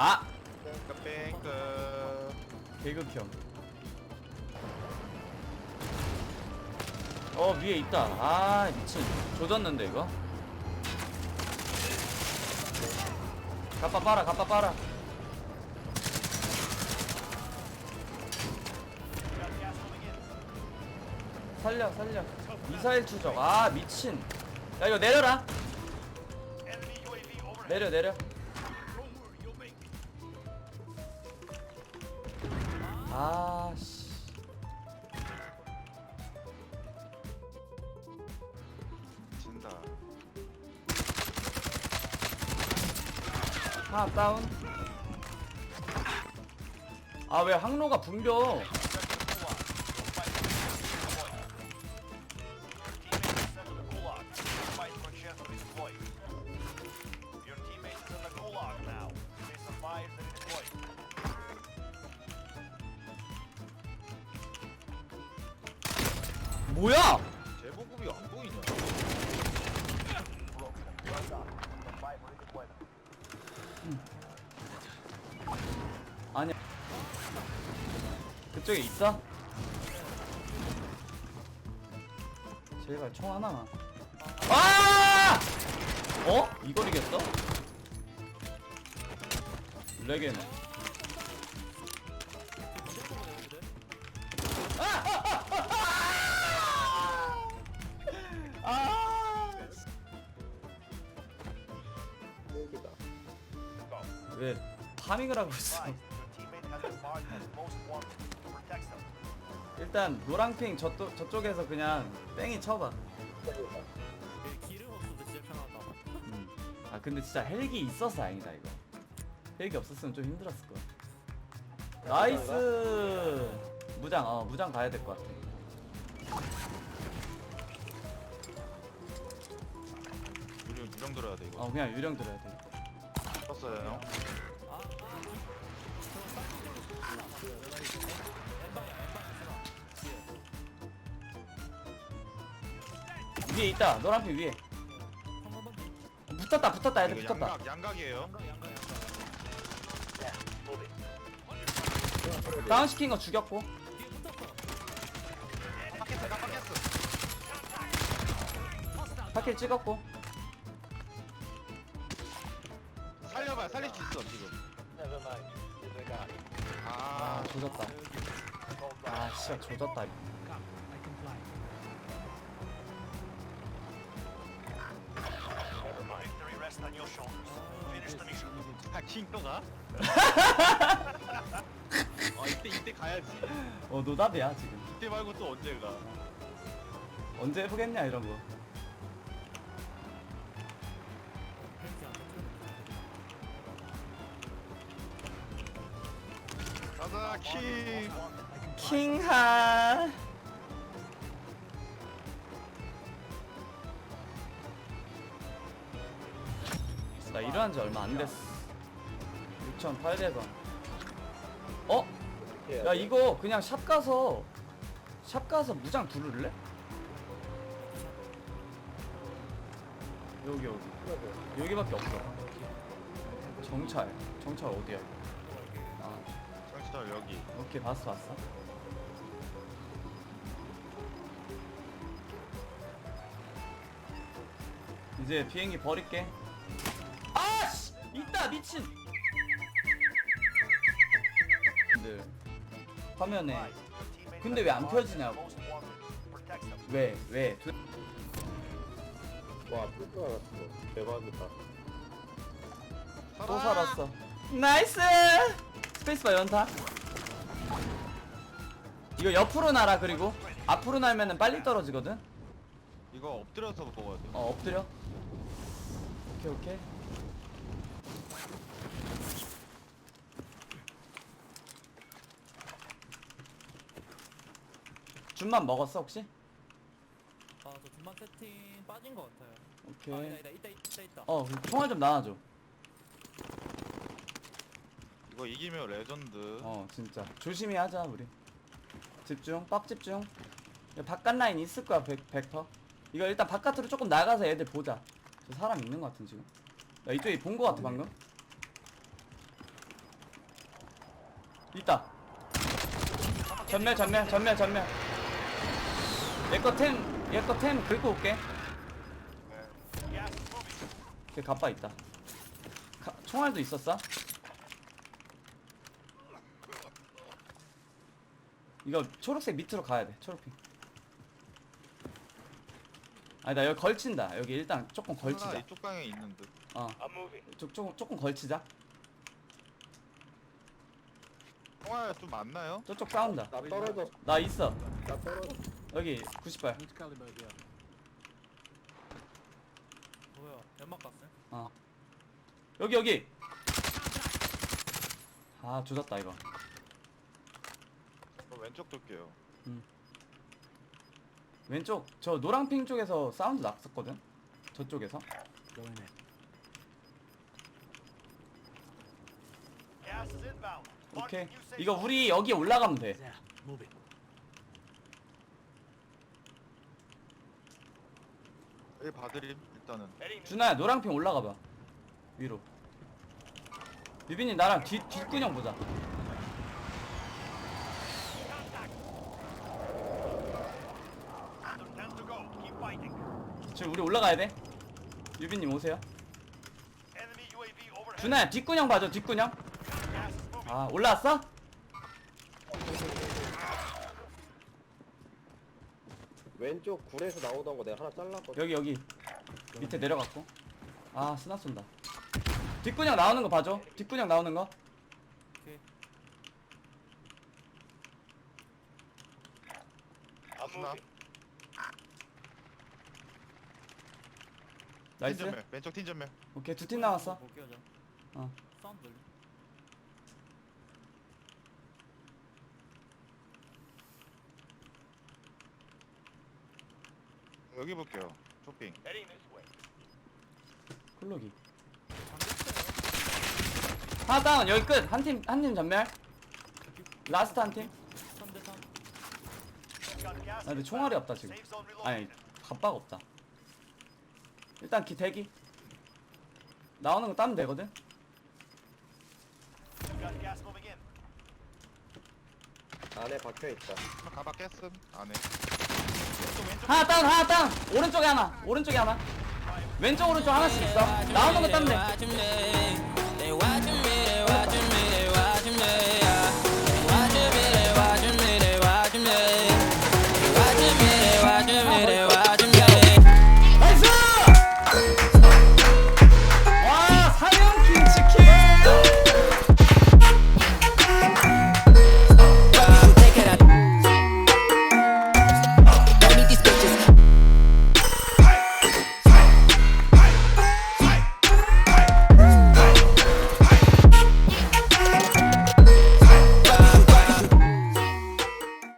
아! 뺑크. 개극형. 어 위에 있다. 아 미친. 조졌는데 이거? 갑바 빨아 갑바 빨아. 살려 살려. 미사일 추적. 아 미친. 야 이거 내려라. 내려 내려 아씨. 진다. 하나 다운. 아 왜 항로가 붐벼 뭐야 제보급이 안 보이냐. 아니야 그쪽에 있어? 제발 총 하나만 아! 어? 이걸 이겼어? 레게네 아! 왜 파밍을 하고 있어. 일단 노랑핑 저쪽, 저쪽에서 그냥 뺑이 쳐봐 기름 없어도 진짜 편하다. 음. 아 근데 진짜 헬기 있어서 다행이다 이거 헬기 없었으면 좀 힘들었을 거야 나이스 무장 어 무장 가야 될 것 같아 유령 유령 들어야 돼 이거 어 그냥 유령 들어야 돼 떴어요 위에 있다. 노란핑 위에. 붙었다 붙었다. 애들 이거 붙었다. 양각 양각이에요. 다운시킨 거 죽였고. 깜빡했어 깜빡했어 파킬 찍었고 살릴 수 있어 지금 아. 아 조졌다. 아 진짜 조졌다 이거. Victory rests on your shoulders. Finish the mission. 킹또 가? 아 이때 이때 가야지. 어 노답이야 지금. 이때 말고 또 언제 가? 언제 해보겠냐 이런 거 킹 킹하. 나 일어난 지 얼마 안 됐어. 6,800원. 어? 야 이거 그냥 샵 가서 샵 가서 무장 두를래? 여기 여기. 여기밖에 없어. 정찰. 정찰 어디야 아 정치달 여기 오케이 봤어 봤어 이제 비행기 버릴게 아씨 있다 미친 근데 화면에 근데 왜안 marked as 펴지냐고. 왜 왜? 도... 와, 뿔줄 알았어. 대박이다. 또 살았어 나이스 스페이스바 연타. 이거 옆으로 날아 그리고. 앞으로 날면은 빨리 떨어지거든. 이거 엎드려서 먹어야 돼 어 엎드려? 오케이 오케이. 줌만 먹었어 혹시? 아, 저 중반 세팅 빠진 것 같아요. 오케이. 아, 있다, 있다, 있다, 있다, 있다. 어 그럼 총알 좀 나눠줘 이거 이기면 레전드. 어 진짜. 조심히 하자 우리. 집중 빡 집중. 이거 바깥 라인 있을 거야 100, 100%. 이거 일단 바깥으로 조금 나가서 애들 보자. 저 사람 있는 거 같은 지금. 야 이쪽에 본 거 같아 방금. 있다. 전멸 전멸 전멸 전멸. 얘거템얘거템 긁고 올게. moving. 걔 가빠 있다. 가, 총알도 있었어 이거 초록색 밑으로 가야 돼 초록핑. 아니 나 여기 걸친다. 여기 일단 조금 하나 걸치자. 이쪽 방에 있는 듯. 어. I'm moving. 조, 조금 조금 걸치자. 통화 좀 많나요? 저쪽 싸운다. 나 떨어졌어. 나 있어. 나 떨어졌어. 여기 98 뭐야? 연막 갔어? 어. 여기 여기. 아 조졌다 이거 저 왼쪽 돌게요. 왼쪽 저 노랑핑 쪽에서 사운드 났었거든? 저쪽에서? inbound. 오케이. 이거. 우리 여기 올라가면 돼. 여기 봐드림 일단은. 준아야 노랑핑 올라가 봐. 위로. 유빈이 나랑 뒤, 뒷근형 보자 지금 우리 올라가야 돼 유빈님 오세요. 준아야 뒷근형 봐줘 moving. 아 올라왔어? 왼쪽 굴에서 나오던 거 내가 하나 잘랐거든. 여기 여기 밑에 내려갔고 아 스나 쏜다 뒷근형 나오는 거 봐줘 뒷근형 나오는 거 오케이 I'm 스나. 나이스 팀전멸. 왼쪽 팀전멸. 오케이 두 팀 남았어 볼게요 저 어. 사운드 들리 여기 볼게요. 쇼핑. 콜로기 하나 다운 여기 끝 한 팀 한 팀 전멸 라스트 한 팀 3대3 Got gas 아 근데. 총알이 없다 지금 아니. 갑바가 없다 일단 기 대기 나오는 거 따면 되거든 Got gas moving in. 안에 박혀 있다. 가봐 깼음. 안에. 하나 다운 하나 다운 오른쪽에 하나 오른쪽에 하나 왼쪽 오른쪽 하나씩 있어 나오는 거 따면 돼돼